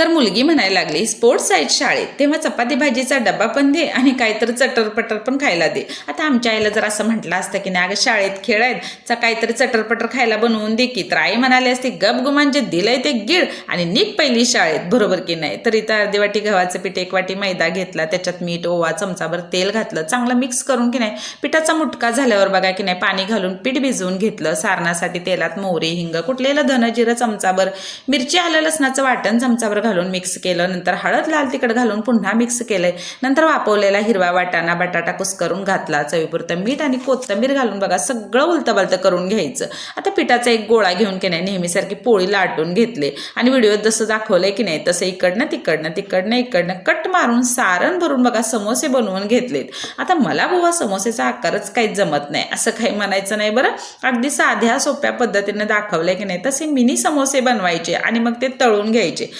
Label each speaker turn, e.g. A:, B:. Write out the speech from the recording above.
A: तर मुलगी म्हणायला लागली स्पोर्ट्स आहेत शाळेत तेव्हा चपाती भाजीचा डबा पण दे आणि काहीतरी चटरपटर पण खायला दे. आता आमच्या आईला जर असं म्हटलं असतं की नाही अगं शाळेत खेळ आहेत चा काहीतरी चटरपटर खायला बनवून दे की. तर आई म्हणाली असते गप गुमान जे म्हणजे दिलंय ते गिळ आणि निघ पहिली शाळेत बरोबर की नाही? तर इथं अर्धी वाटी गव्हाचं पीठ एक वाटी मैदा घेतला त्याच्यात मीठ ओवा चमचाभर तेल घातलं चांगलं मिक्स करून की नाही पिठाचा मुटका झाल्यावर बघा की नाही पाणी घालून पीठ भिजवून घेतलं सारणासाठी तेलात मोहरी हिंग कुठलेलं धन जिरं चमचाभर मिरची आलं लसणाचं वाटण चमचाभर घालून मिक्स केलं नंतर हळद लाल तिखट घालून पुन्हा मिक्स केलंय. नंतर वापवलेला हिरवा वाटाणा बटाटा कुस्करून घातला चवीपुरतं मीठ आणि कोथिंबीर घालून बघा सगळं उलतंबालतं करून घ्यायचं. आता पिठाचा एक गोळा घेऊन की नाही नेहमीसारखी पोळी लाटून घेतले. आणि व्हिडिओत जसं दाखवलंय की नाही तसं इकडनं तिकडनं तिकडनं इकडनं कट मारून सारण भरून बघा समोसे बनवून घेतलेत. आता मला बुवा समोसेचा आकारच काही जमत नाही असं काही म्हणायचं नाही बरं. अगदी साध्या सोप्या पद्धतीने दाखवलंय की नाही तसे मिनी समोसे बनवायचे आणि मग ते तळून घ्यायचे.